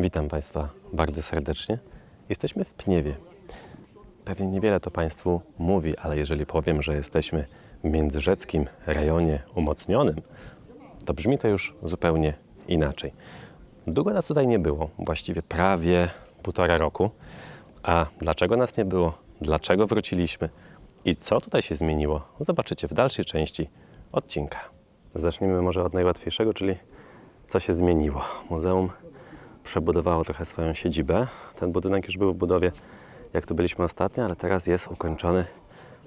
Witam Państwa bardzo serdecznie. Jesteśmy w Pniewie. Pewnie niewiele to Państwu mówi, ale jeżeli powiem, że jesteśmy w międzyrzeckim rejonie umocnionym, to brzmi to już zupełnie inaczej. Długo nas tutaj nie było, właściwie prawie półtora roku. A dlaczego nas nie było? Dlaczego wróciliśmy? I co tutaj się zmieniło? Zobaczycie w dalszej części odcinka. Zacznijmy może od najłatwiejszego, czyli co się zmieniło. Muzeum przebudowało trochę swoją siedzibę. Ten budynek już był w budowie, jak tu byliśmy ostatnio, ale teraz jest ukończony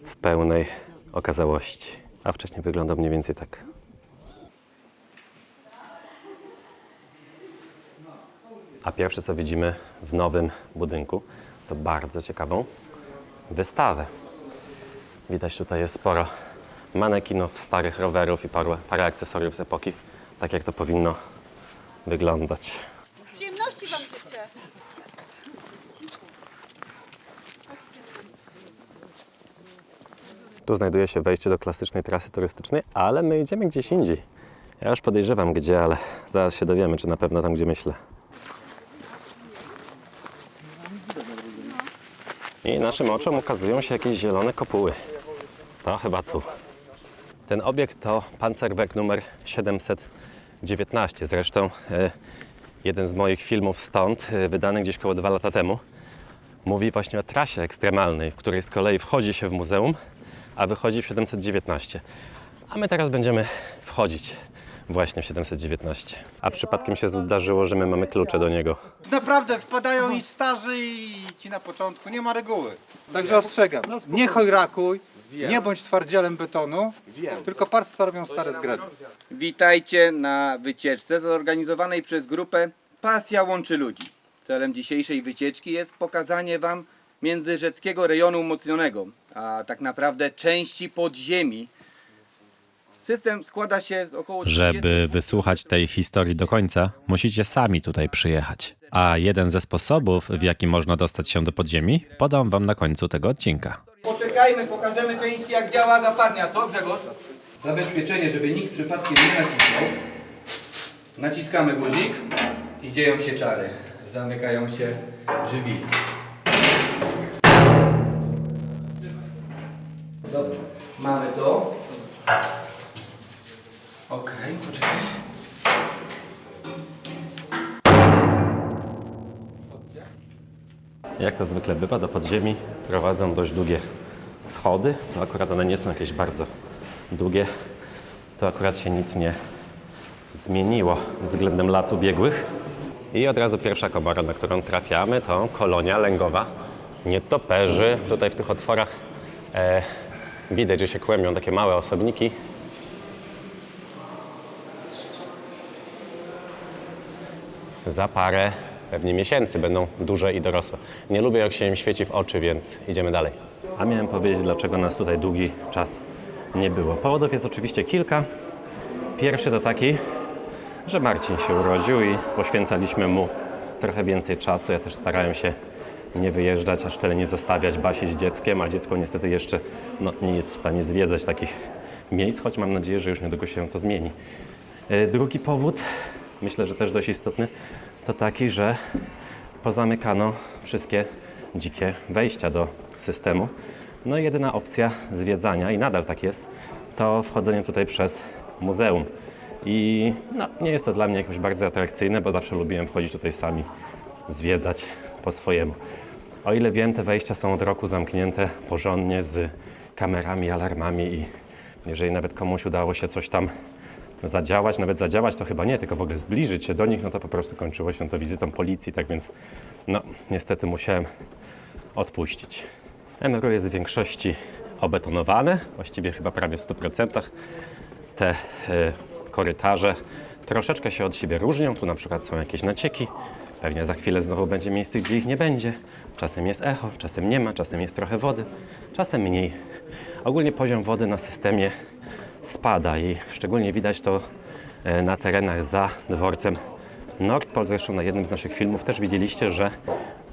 w pełnej okazałości. A wcześniej wyglądał mniej więcej tak. A pierwsze, co widzimy w nowym budynku, to bardzo ciekawą wystawę. Widać tutaj jest sporo manekinów, starych rowerów i parę, parę akcesoriów z epoki, tak jak to powinno wyglądać. Tu znajduje się wejście do klasycznej trasy turystycznej, ale my idziemy gdzieś indziej. Ja już podejrzewam gdzie, ale zaraz się dowiemy, czy na pewno tam, gdzie myślę. I naszym oczom ukazują się jakieś zielone kopuły. To chyba tu. Ten obiekt to Panzerweg numer 719. Zresztą e, jeden z moich filmów stąd, e, wydany gdzieś około dwa lata temu, mówi właśnie o trasie ekstremalnej, w której z kolei wchodzi się w muzeum, a wychodzi w 719. A my teraz będziemy wchodzić właśnie w 719. A przypadkiem się zdarzyło, że my mamy klucze do niego. Naprawdę wpadają i starzy i ci na początku, nie ma reguły. Także ostrzegam, nie chojrakuj, nie bądź twardzielem betonu, tylko patrz co robią stare zgrady. Witajcie na wycieczce zorganizowanej przez grupę Pasja łączy ludzi. Celem dzisiejszej wycieczki jest pokazanie Wam międzyrzeckiego rejonu umocnionego, a tak naprawdę części podziemi. System składa się z około 30 Żeby wysłuchać tej historii do końca, musicie sami tutaj przyjechać. A jeden ze sposobów, w jaki można dostać się do podziemi, podam wam na końcu tego odcinka. Poczekajmy, pokażemy części jak działa zapadnia, co Grzegorz? Zabezpieczenie, żeby nikt przypadkiem nie nacisnął. Naciskamy guzik i dzieją się czary. Zamykają się drzwi. Dobra, mamy to. Okej, poczekaj. Jak to zwykle bywa, do podziemi prowadzą dość długie schody. No akurat one nie są jakieś bardzo długie. To akurat się nic nie zmieniło względem lat ubiegłych. I od razu pierwsza komora, na którą trafiamy, to kolonia lęgowa nietoperzy. Tutaj w tych otworach e, widać, że się kłębią takie małe osobniki. za parę pewnie miesięcy będą duże i dorosłe. Nie lubię jak się im świeci w oczy, więc idziemy dalej. A miałem powiedzieć, dlaczego nas tutaj długi czas nie było. Powodów jest oczywiście kilka. Pierwszy to taki, że Marcin się urodził i poświęcaliśmy mu trochę więcej czasu. Ja też starałem się nie wyjeżdżać, aż tyle nie zostawiać Basi z dzieckiem, a dziecko niestety jeszcze no, nie jest w stanie zwiedzać takich miejsc, choć mam nadzieję, że już niedługo się to zmieni. E, Drugi powód, myślę, że też dość istotny, to taki, że pozamykano wszystkie dzikie wejścia do systemu. No i jedyna opcja zwiedzania, i nadal tak jest, to wchodzenie tutaj przez muzeum. I no, nie jest to dla mnie jakoś bardzo atrakcyjne, bo zawsze lubiłem wchodzić tutaj sami, zwiedzać po swojemu. O ile wiem, te wejścia są od roku zamknięte porządnie z kamerami, alarmami i jeżeli nawet komuś udało się coś tam zadziałać, nawet zadziałać to chyba nie, tylko w ogóle zbliżyć się do nich, no to po prostu kończyło się to wizytą policji, tak więc no niestety musiałem odpuścić. MRU jest w większości obetonowane, właściwie chyba prawie w 100%. Te e, korytarze troszeczkę się od siebie różnią, tu na przykład są jakieś nacieki, pewnie za chwilę znowu będzie miejsce, gdzie ich nie będzie. Czasem jest echo, czasem nie ma, czasem jest trochę wody, czasem mniej. Ogólnie poziom wody na systemie spada i szczególnie widać to e, na terenach za dworcem Nordpol. Zresztą na jednym z naszych filmów też widzieliście, że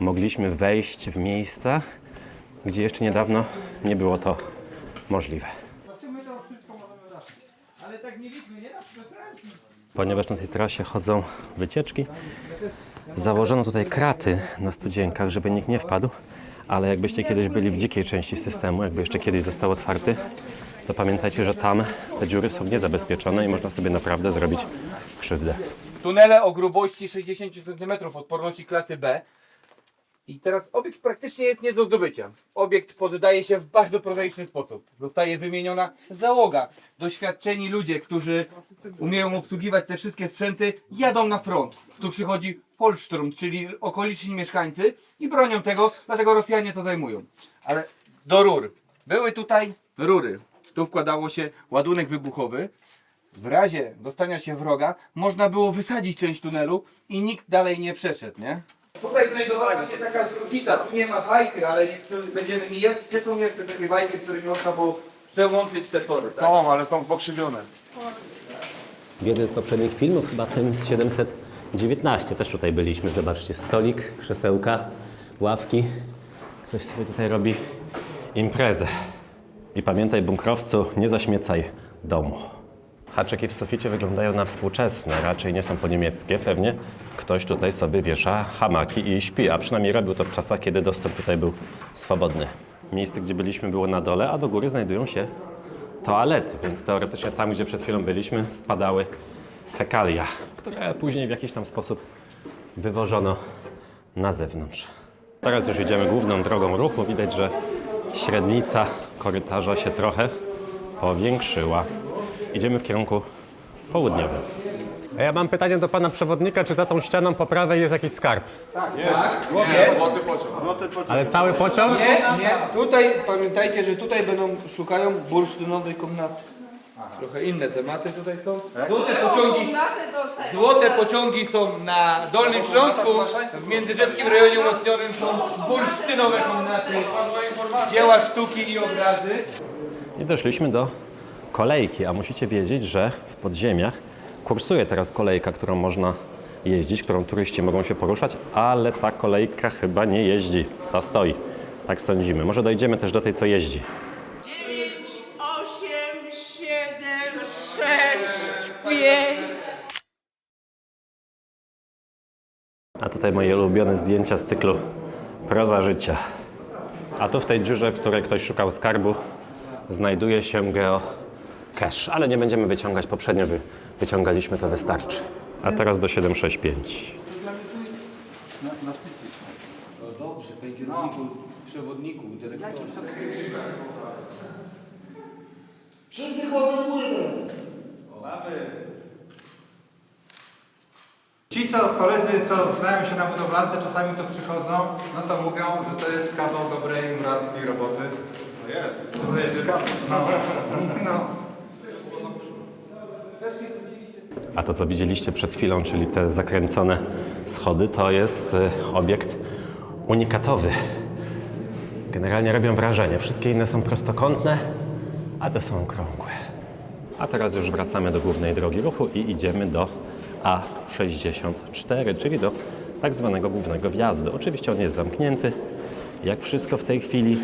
mogliśmy wejść w miejsca, gdzie jeszcze niedawno nie było to możliwe. Ponieważ na tej trasie chodzą wycieczki, Założono tutaj kraty na studzienkach, żeby nikt nie wpadł, ale jakbyście kiedyś byli w dzikiej części systemu, jakby jeszcze kiedyś został otwarty, to pamiętajcie, że tam te dziury są niezabezpieczone i można sobie naprawdę zrobić krzywdę. Tunele o grubości 60 cm odporności klasy B. I teraz obiekt praktycznie jest nie do zdobycia. Obiekt poddaje się w bardzo prozaiczny sposób. Zostaje wymieniona załoga. Doświadczeni ludzie, którzy umieją obsługiwać te wszystkie sprzęty, jadą na front. Tu przychodzi Volkssturm, czyli okoliczni mieszkańcy i bronią tego, dlatego Rosjanie to zajmują. Ale do rur. Były tutaj rury. Tu wkładało się ładunek wybuchowy. W razie dostania się wroga można było wysadzić część tunelu i nikt dalej nie przeszedł, nie? Tutaj znajdowała się taka skrótnica, tu nie ma fajki, ale będziemy mijać. Gdzie są jeszcze takie fajki, którymi można było przełączyć te tory, tak? Są, ale są pokrzywione. W jednym z poprzednich filmów, chyba tym z 719, też tutaj byliśmy. Zobaczcie, stolik, krzesełka, ławki. Ktoś sobie tutaj robi imprezę. I pamiętaj, bunkrowcu, nie zaśmiecaj domu. Haczyki w suficie wyglądają na współczesne, raczej nie są po niemieckie. Pewnie ktoś tutaj sobie wiesza hamaki i śpi, a przynajmniej robił to w czasach, kiedy dostęp tutaj był swobodny. Miejsce, gdzie byliśmy, było na dole, a do góry znajdują się toalety, więc teoretycznie tam, gdzie przed chwilą byliśmy, spadały fekalia, które później w jakiś tam sposób wywożono na zewnątrz. Teraz już idziemy główną drogą ruchu. Widać, że średnica korytarza się trochę powiększyła. Idziemy w kierunku południowym. A ja mam pytanie do pana przewodnika, czy za tą ścianą po prawej jest jakiś skarb? Ale cały pociąg? Nie, nie. Tutaj pamiętajcie, że tutaj będą szukają bursztynowej komnaty. Trochę inne tematy tutaj są. Złote pociągi, złote pociągi są na Dolnym Śląsku, w Międzyrzeckim rejonie umocnionym są bursztynowe komnaty, dzieła sztuki i obrazy. I doszliśmy do kolejki, a musicie wiedzieć, że w podziemiach kursuje teraz kolejka, którą można jeździć, którą turyści mogą się poruszać, ale ta kolejka chyba nie jeździ, ta stoi. Tak sądzimy. Może dojdziemy też do tej, co jeździ. 9, 8, 7, 6, 5. A tutaj moje ulubione zdjęcia z cyklu Proza życia. A tu w tej dziurze, w której ktoś szukał skarbu, znajduje się geocache. Ale nie będziemy wyciągać, poprzednio wy, wyciągaliśmy, to wystarczy. A teraz do 765. No dobrze, panie kierowniku, przewodniku, dyrektorze. Ci co koledzy, co znają się na budowlance, czasami to przychodzą, no to mówią, że to jest kawał dobrej murarskiej roboty. No jest. To jest no. no. A to, co widzieliście przed chwilą, czyli te zakręcone schody, to jest y, obiekt unikatowy. Generalnie robią wrażenie. Wszystkie inne są prostokątne, a te są okrągłe. A teraz już wracamy do głównej drogi ruchu i idziemy do A64, czyli do tak zwanego głównego wjazdu. Oczywiście on jest zamknięty, jak wszystko w tej chwili,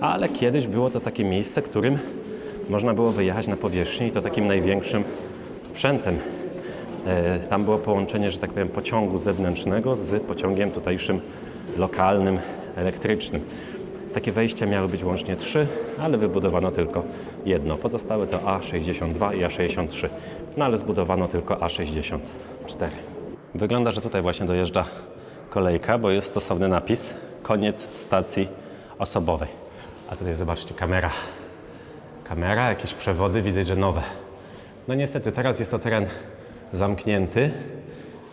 ale kiedyś było to takie miejsce, którym można było wyjechać na powierzchnię i to takim największym sprzętem. E, Tam było połączenie, że tak powiem, pociągu zewnętrznego z pociągiem tutejszym lokalnym, elektrycznym. Takie wejścia miały być łącznie trzy, ale wybudowano tylko jedno. Pozostałe to A62 i A63, no ale zbudowano tylko A64. Wygląda, że tutaj właśnie dojeżdża kolejka, bo jest stosowny napis koniec stacji osobowej. A tutaj zobaczcie, kamera. Kamera, jakieś przewody, widać, że nowe. No niestety, teraz jest to teren zamknięty.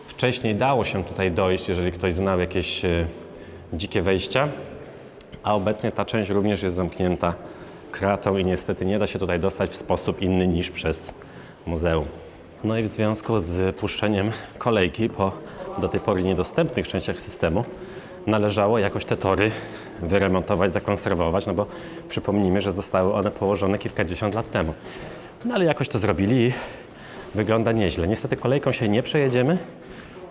Wcześniej dało się tutaj dojść, jeżeli ktoś znał jakieś e, dzikie wejścia, a obecnie ta część również jest zamknięta kratą i niestety nie da się tutaj dostać w sposób inny niż przez muzeum. No i w związku z puszczeniem kolejki po do tej pory niedostępnych częściach systemu należało jakoś te tory wyremontować, zakonserwować, no bo przypomnijmy, że zostały one położone kilkadziesiąt lat temu. No ale jakoś to zrobili wygląda nieźle. Niestety kolejką się nie przejedziemy,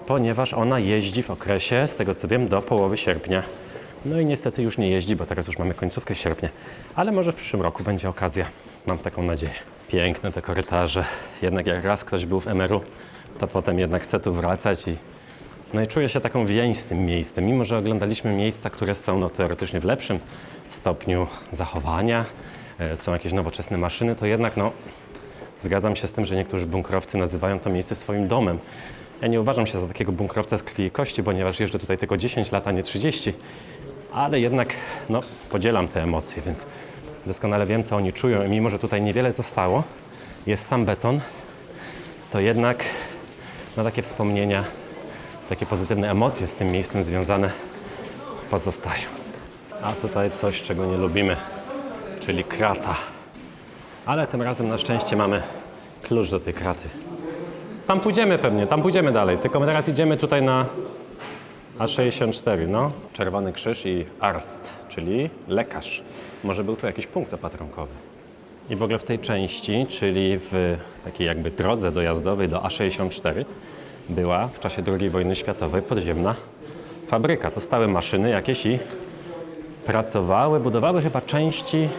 ponieważ ona jeździ w okresie, z tego co wiem, do połowy sierpnia. No i niestety już nie jeździ, bo teraz już mamy końcówkę sierpnia. Ale może w przyszłym roku będzie okazja. Mam taką nadzieję. Piękne te korytarze. Jednak jak raz ktoś był w MRU, to potem jednak chce tu wracać i No i czuję się taką więź z tym miejscem, mimo że oglądaliśmy miejsca, które są no, teoretycznie w lepszym stopniu zachowania, e, są jakieś nowoczesne maszyny, to jednak no, zgadzam się z tym, że niektórzy bunkrowcy nazywają to miejsce swoim domem. Ja nie uważam się za takiego bunkrowca z krwi i kości, ponieważ jeżdżę tutaj tylko 10 lat, a nie 30, ale jednak no, podzielam te emocje, więc doskonale wiem, co oni czują. I mimo, że tutaj niewiele zostało, jest sam beton, to jednak no, takie wspomnienia, takie pozytywne emocje z tym miejscem związane pozostają. A tutaj coś, czego nie lubimy, czyli krata. Ale tym razem na szczęście mamy klucz do tej kraty. Tam pójdziemy pewnie, tam pójdziemy dalej, tylko my teraz idziemy tutaj na A64, no. Czerwony Krzyż i Arst, czyli lekarz. Może był tu jakiś punkt opatrunkowy. I w ogóle w tej części, czyli w takiej jakby drodze dojazdowej do A64, była w czasie II wojny światowej podziemna fabryka. To stały maszyny jakieś i pracowały, budowały chyba części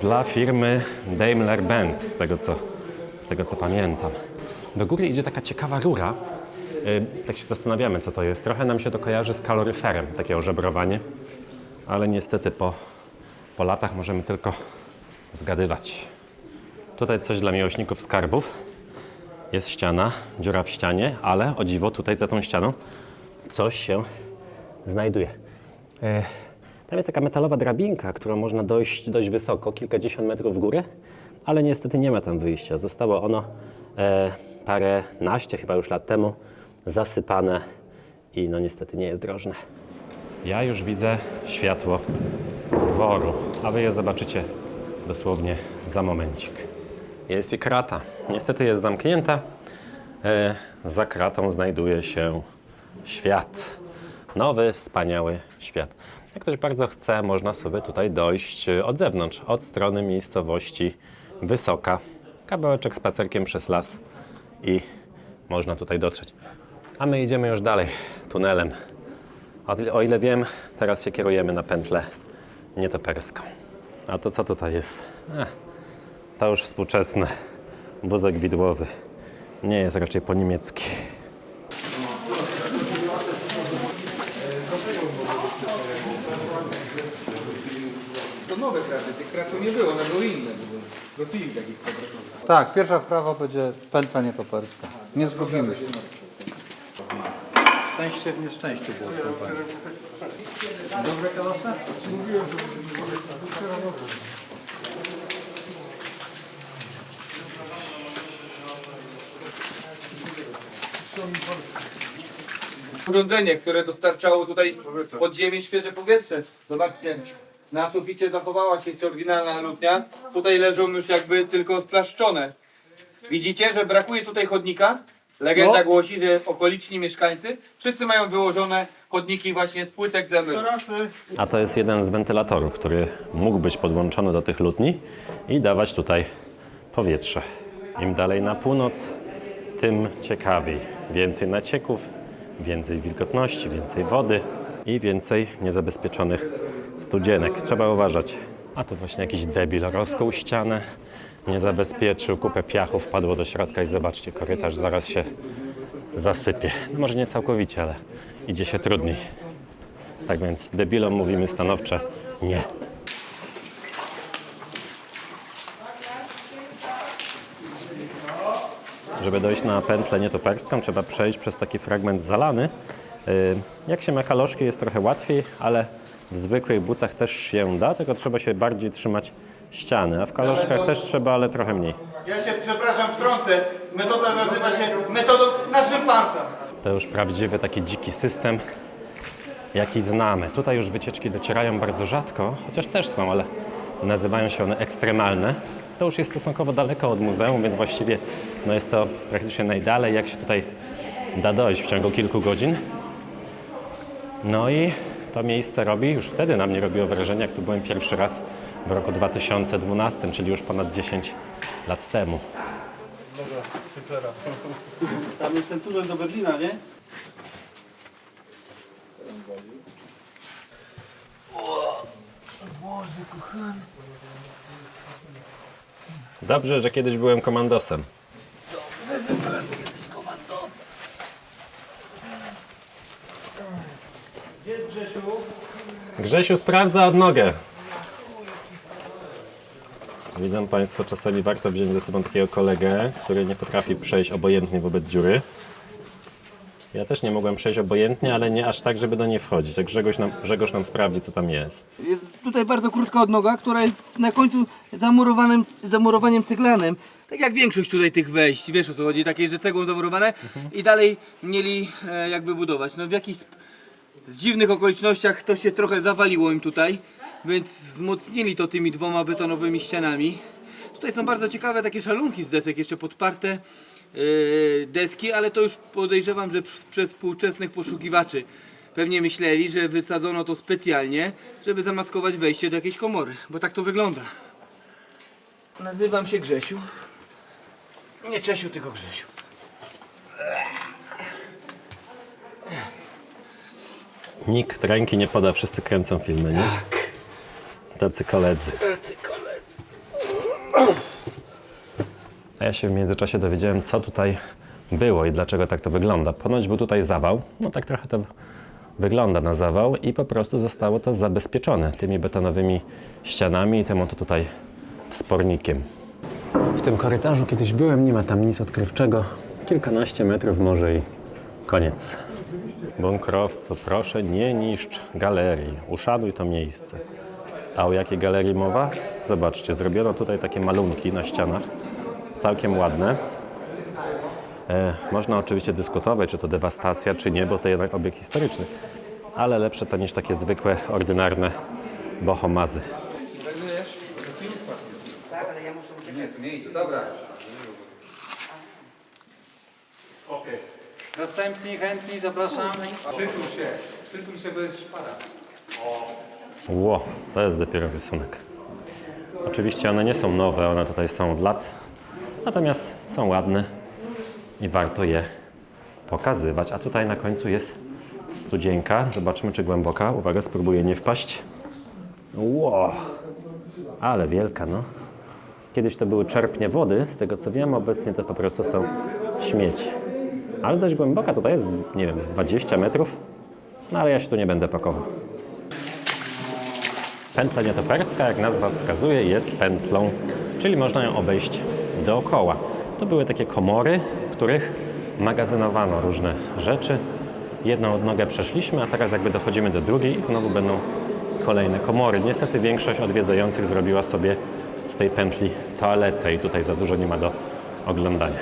dla firmy Daimler-Benz, z tego co, z tego co pamiętam. Do góry idzie taka ciekawa rura. Yy, tak się zastanawiamy, co to jest. Trochę nam się to kojarzy z kaloryferem, takie ożebrowanie, ale niestety po, po latach możemy tylko zgadywać. Tutaj coś dla miłośników skarbów. Jest ściana, dziura w ścianie, ale o dziwo tutaj za tą ścianą coś się znajduje. E, Tam jest taka metalowa drabinka, którą można dojść dość wysoko, kilkadziesiąt metrów w górę, ale niestety nie ma tam wyjścia. Zostało ono e, parę naście chyba już lat temu zasypane i no niestety nie jest drożne. Ja już widzę światło z dworu, a wy je zobaczycie dosłownie za momencik. Jest i krata. Niestety jest zamknięta. E, za kratą znajduje się świat. Nowy, wspaniały świat. Jak ktoś bardzo chce, można sobie tutaj dojść e, od zewnątrz, od strony miejscowości Wysoka. Kawałeczek spacerkiem przez las i można tutaj dotrzeć. A my idziemy już dalej, tunelem. O, ile wiem, teraz się kierujemy na pętlę nietoperską. A to co tutaj jest? Ech, to już współczesny wózek widłowy. Nie jest raczej po niemiecki. To nowe kraty, tych kratów nie było, one były inne. Profili takich kwadratowych. Tak, pierwsza wprawa będzie pętla nietoperska. Nie zgubimy się. Szczęście w nieszczęściu było skąpane. Dobre kalosze? Urządzenie, które dostarczało tutaj pod ziemię świeże powietrze. Zobaczcie, na suficie zachowała się oryginalna lutnia. Tutaj leżą już jakby tylko splaszczone. Widzicie, że brakuje tutaj chodnika? Legenda No. głosi, że okoliczni mieszkańcy wszyscy mają wyłożone chodniki właśnie z płytek zewnątrz. A to jest jeden z wentylatorów, który mógł być podłączony do tych lutni i dawać tutaj powietrze. Im dalej na północ, tym ciekawiej. Więcej nacieków, więcej wilgotności, więcej wody i więcej niezabezpieczonych studzienek. Trzeba uważać. A tu właśnie jakiś debil rozkuł ścianę, nie zabezpieczył, kupę piachu wpadło do środka i zobaczcie, korytarz zaraz się zasypie. No może nie całkowicie, ale idzie się trudniej. Tak więc debilom mówimy stanowcze nie. Żeby dojść na pętlę nietoperską, trzeba przejść przez taki fragment zalany. Yy, Jak się ma kaloszki, jest trochę łatwiej, ale w zwykłych butach też się da, tylko trzeba się bardziej trzymać ściany, a w kaloszkach też trzeba, ale trochę mniej. Ja się przepraszam, wtrącę. Metoda nazywa się metodą na szympansa. To już prawdziwy taki dziki system, jaki znamy. Tutaj już wycieczki docierają bardzo rzadko, chociaż też są, ale nazywają się one ekstremalne. To już jest stosunkowo daleko od muzeum, więc właściwie no jest to praktycznie najdalej, jak się tutaj da dojść w ciągu kilku godzin. No i to miejsce robi, już wtedy na mnie robiło wrażenie, jak tu byłem pierwszy raz w roku 2012, czyli już ponad 10 lat temu. Tam jest ten tunel do Berlina, nie? Dobrze, że kiedyś byłem komandosem. Grzesiu sprawdza odnogę. Widzą Państwo, czasami warto wziąć ze sobą takiego kolegę, który nie potrafi przejść obojętnie wobec dziury. Ja też nie mogłem przejść obojętnie, ale nie aż tak, żeby do niej wchodzić. Tak Grzegorz nam, Grzegorz nam sprawdzi, co tam jest. Jest tutaj bardzo krótka odnoga, która jest na końcu zamurowanym, zamurowaniem ceglanym. Tak jak większość tutaj tych wejść, wiesz o co chodzi, takie, że cegłą zamurowane i dalej mieli e, jakby budować. No w jakichś sp- z dziwnych okolicznościach to się trochę zawaliło im tutaj, więc wzmocnili to tymi dwoma betonowymi ścianami. Tutaj są bardzo ciekawe takie szalunki z desek jeszcze podparte e, deski, ale to już podejrzewam, że przez, współczesnych poszukiwaczy pewnie myśleli, że wysadzono to specjalnie, żeby zamaskować wejście do jakiejś komory, bo tak to wygląda. Nazywam się Grzesiu. Nie Czesiu, tylko Grzesiu. Nikt ręki nie poda, wszyscy kręcą filmy, nie? Tacy koledzy. A ja się w międzyczasie dowiedziałem, co tutaj było i dlaczego tak to wygląda. Ponoć był tutaj zawał, no tak trochę to wygląda na zawał i po prostu zostało to zabezpieczone tymi betonowymi ścianami i tym oto tutaj spornikiem. W tym korytarzu kiedyś byłem, nie ma tam nic odkrywczego. Kilkanaście metrów może i koniec. Bunkrowcu, proszę nie niszcz galerii, uszanuj to miejsce. A o jakiej galerii mowa? Zobaczcie, zrobiono tutaj takie malunki na ścianach, całkiem ładne. E, można oczywiście dyskutować, czy to dewastacja, czy nie, bo to jednak obiekt historyczny, ale lepsze to niż takie zwykłe, ordynarne bohomazy. Następni chętni zapraszam. Przytul się, przytul się, bo jest szpara. Ło, to jest dopiero rysunek. Oczywiście one nie są nowe, one tutaj są od lat, natomiast są ładne i warto je pokazywać. A tutaj na końcu jest studzienka. Zobaczmy, czy głęboka. Uwaga, spróbuję nie wpaść. Ło, ale wielka, no. Kiedyś to były czerpnie wody, z tego co wiem, obecnie to po prostu są śmieci. Ale dość głęboka, tutaj jest, nie wiem, z 20 metrów, no ale ja się tu nie będę pakował. Pętla nietoperska, jak nazwa wskazuje, jest pętlą, czyli można ją obejść dookoła. To były takie komory, w których magazynowano różne rzeczy. Jedną odnogę przeszliśmy, a teraz jakby dochodzimy do drugiej i znowu będą kolejne komory. Niestety większość odwiedzających zrobiła sobie z tej pętli toaletę i tutaj za dużo nie ma do oglądania.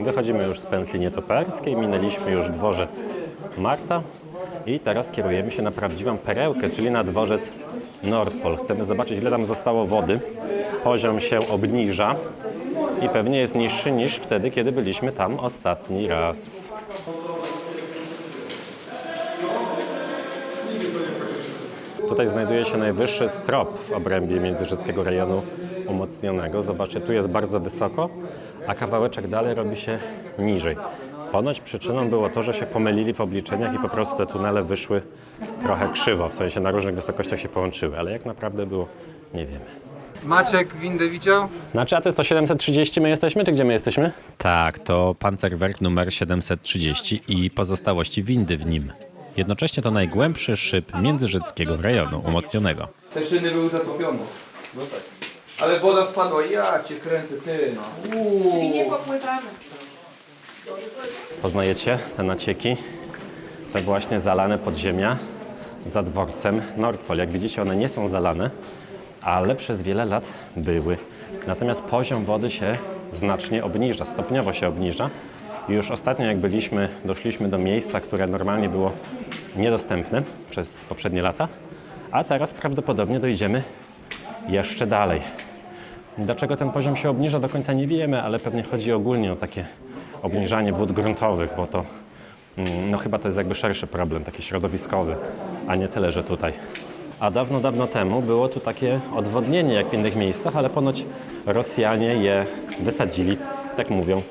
Wychodzimy już z pętli nietoperskiej, minęliśmy już dworzec Marta i teraz kierujemy się na prawdziwą perełkę, czyli na dworzec Nordpol. Chcemy zobaczyć, ile tam zostało wody. Poziom się obniża i pewnie jest niższy niż wtedy, kiedy byliśmy tam ostatni raz. Tutaj znajduje się najwyższy strop w obrębie międzyrzeckiego rejonu umocnionego. Zobaczcie, tu jest bardzo wysoko, a kawałeczek dalej robi się niżej. Ponoć przyczyną było to, że się pomylili w obliczeniach i po prostu te tunele wyszły trochę krzywo, w sensie na różnych wysokościach się połączyły, ale jak naprawdę było, nie wiemy. Maciek windę widział? Znaczy, a to jest to 730 my jesteśmy, czy gdzie my jesteśmy? Tak, to pancerwerk numer 730 i pozostałości windy w nim. Jednocześnie to najgłębszy szyb międzyrzeckiego rejonu umocnionego. Te szyny były zatopione. Ale woda spadła, ja cię kręcę, ty no. Czyli nie popływamy. Poznajecie te nacieki? To właśnie zalane podziemia za dworcem Nordpol. Jak widzicie, one nie są zalane, ale przez wiele lat były. Natomiast poziom wody się znacznie obniża, stopniowo się obniża. I już ostatnio, jak byliśmy, doszliśmy do miejsca, które normalnie było niedostępne przez poprzednie lata, a teraz prawdopodobnie dojdziemy jeszcze dalej. Dlaczego ten poziom się obniża, do końca nie wiemy, ale pewnie chodzi ogólnie o takie obniżanie wód gruntowych, bo to Mm, No chyba to jest jakby szerszy problem, taki środowiskowy, a nie tyle, że tutaj. A dawno, dawno temu było tu takie odwodnienie jak w innych miejscach, ale ponoć Rosjanie je wysadzili, tak mówią.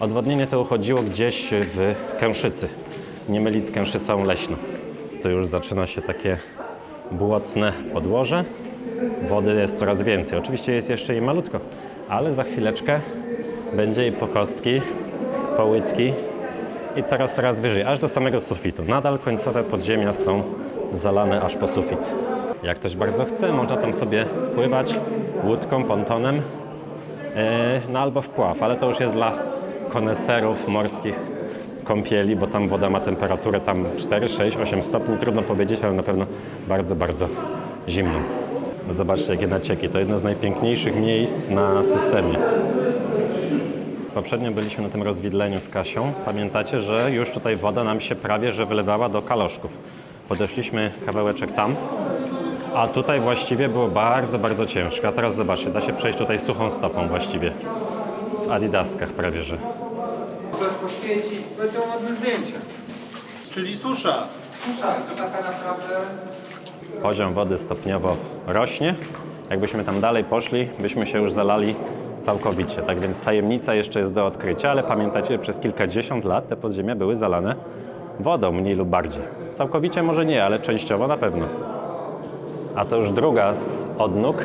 Odwodnienie to uchodziło gdzieś w Kęszycy, nie mylić z Kęszycą Leśną. Tu już zaczyna się takie błotne podłoże. Wody jest coraz więcej. Oczywiście jest jeszcze jej malutko, ale za chwileczkę będzie i po kostki, po łydki i coraz, coraz wyżej, aż do samego sufitu. Nadal końcowe podziemia są zalane aż po sufit. Jak ktoś bardzo chce, można tam sobie pływać łódką, pontonem, e, no albo wpław, ale to już jest dla koneserów morskich kąpieli, bo tam woda ma temperaturę tam 4, 6, 8 stopni, trudno powiedzieć, ale na pewno bardzo, bardzo zimną. Zobaczcie, jakie nacieki. To jedno z najpiękniejszych miejsc na systemie. Poprzednio byliśmy na tym rozwidleniu z Kasią. Pamiętacie, że już tutaj woda nam się prawie że wylewała do kaloszków. Podeszliśmy kawałeczek tam, a tutaj właściwie było bardzo, bardzo ciężko. A teraz zobaczcie, da się przejść tutaj suchą stopą właściwie. W adidaskach prawie że. Ktoś poświeci, będzie ładne zdjęcie. Czyli susza. Słuchaj, to taka naprawdę... Poziom wody stopniowo rośnie. Jakbyśmy tam dalej poszli, byśmy się już zalali całkowicie. Tak więc tajemnica jeszcze jest do odkrycia, ale pamiętacie, przez kilkadziesiąt lat te podziemia były zalane wodą, mniej lub bardziej. Całkowicie może nie, ale częściowo na pewno. A to już druga z odnóg.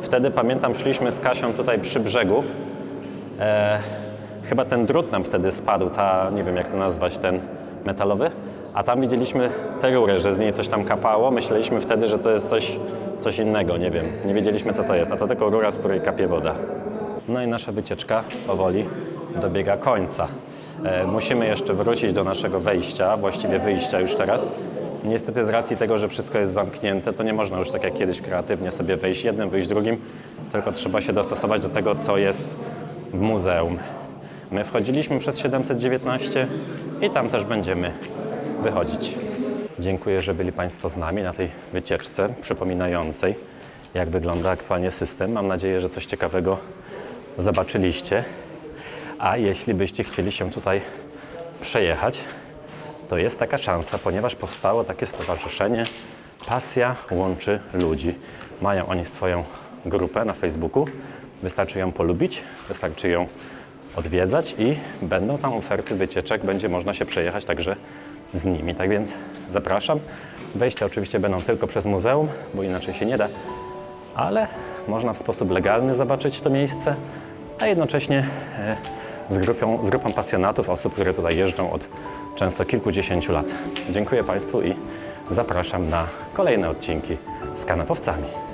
Wtedy pamiętam, szliśmy z Kasią tutaj przy brzegu. E, chyba ten drut nam wtedy spadł, ta, nie wiem jak to nazwać, ten metalowy. A tam widzieliśmy tę rurę, że z niej coś tam kapało. Myśleliśmy wtedy, że to jest coś, coś innego, nie wiem. Nie wiedzieliśmy co to jest, a to tylko rura, z której kapie woda. No i nasza wycieczka powoli dobiega końca. E, musimy jeszcze wrócić do naszego wejścia, właściwie wyjścia już teraz. Niestety z racji tego, że wszystko jest zamknięte, to nie można już tak jak kiedyś kreatywnie sobie wejść jednym, wyjść drugim, tylko trzeba się dostosować do tego, co jest w muzeum. My wchodziliśmy przez 719 i tam też będziemy wychodzić. Dziękuję, że byli Państwo z nami na tej wycieczce przypominającej, jak wygląda aktualnie system. Mam nadzieję, że coś ciekawego zobaczyliście. A jeśli byście chcieli się tutaj przejechać, to jest taka szansa, ponieważ powstało takie stowarzyszenie Pasja łączy ludzi. Mają oni swoją grupę na Facebooku. Wystarczy ją polubić, wystarczy ją odwiedzać i będą tam oferty wycieczek, będzie można się przejechać także z nimi. Tak więc zapraszam. Wejścia oczywiście będą tylko przez muzeum, bo inaczej się nie da, ale można w sposób legalny zobaczyć to miejsce, a jednocześnie e, z grupą, z grupą pasjonatów, osób, które tutaj jeżdżą od często kilkudziesięciu lat. Dziękuję Państwu i zapraszam na kolejne odcinki z kanapowcami.